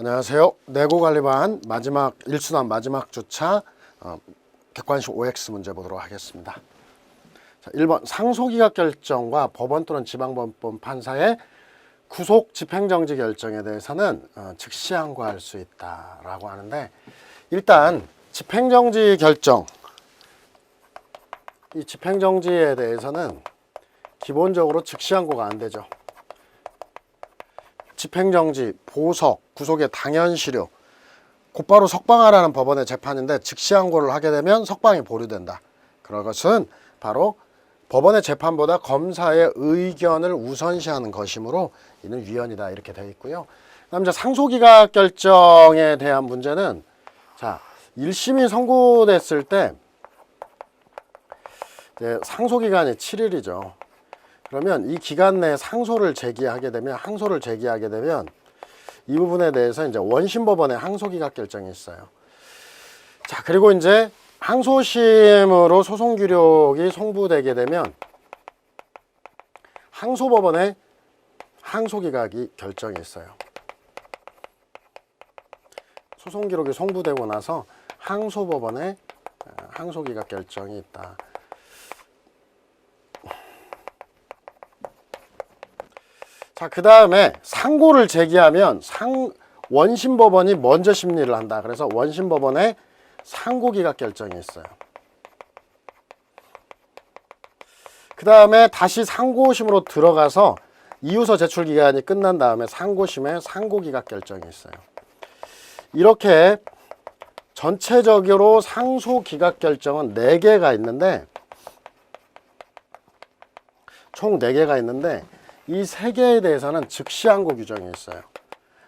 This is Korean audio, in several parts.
안녕하세요. 내고관리반 마지막 일순환 마지막 주차 어, 객관식 OX 문제 보도록 하겠습니다. 자, 1번 상소기각 결정과 법원 또는 지방법원 판사의 구속 집행정지 결정에 대해서는 어, 즉시 항고할 수 있다라고 하는데 일단 집행정지 결정 이 집행정지에 대해서는 기본적으로 즉시 항고가 안 되죠. 집행정지, 보석, 구속의 당연시료, 곧바로 석방하라는 법원의 재판인데 즉시 항고를 하게 되면 석방이 보류된다. 그런 것은 바로 법원의 재판보다 검사의 의견을 우선시하는 것이므로 이는 위헌이다 이렇게 되어 있고요. 그다음 이제 상소기각 결정에 대한 문제는 자 1심이 선고됐을 때 상소기간이 7일이죠. 그러면 이 기간 내에 상소를 제기하게 되면 항소를 제기하게 되면 이 부분에 대해서 이제 원심 법원의 항소 기각 결정이 있어요. 자 그리고 이제 항소심으로 소송 기록이 송부되게 되면 항소 법원의 항소 기각이 결정이 있어요. 소송 기록이 송부되고 나서 항소 법원의 어, 항소 기각 결정이 있다. 자, 그 다음에 상고를 제기하면 상, 원심법원이 먼저 심리를 한다. 그래서 원심법원에 상고기각 결정이 있어요. 그 다음에 다시 상고심으로 들어가서 이유서 제출 기간이 끝난 다음에 상고심에 상고기각 결정이 있어요. 이렇게 전체적으로 상소 기각 결정은 4개가 있는데 총 4개가 있는데 이 세 개에 대해서는 즉시 항고 규정이 있어요.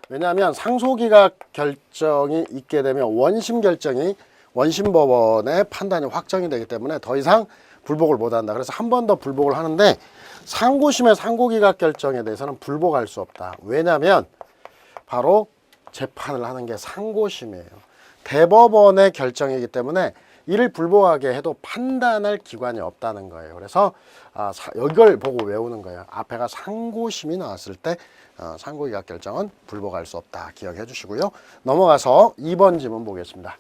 왜냐하면 상소기각 결정이 있게 되면 원심 결정이 원심 법원의 판단이 확정이 되기 때문에 더 이상 불복을 못 한다. 그래서 한 번 더 불복을 하는데 상고심의 상고기각 결정에 대해서는 불복할 수 없다. 왜냐하면 바로 재판을 하는 게 상고심이에요. 대법원의 결정이기 때문에 이를 불복하게 해도 판단할 기관이 없다는 거예요. 그래서 아, 사, 이걸 보고 외우는 거예요. 앞에가 상고심이 나왔을 때 어, 상고기각 결정은 불복할 수 없다. 기억해 주시고요. 넘어가서 2번 지문 보겠습니다.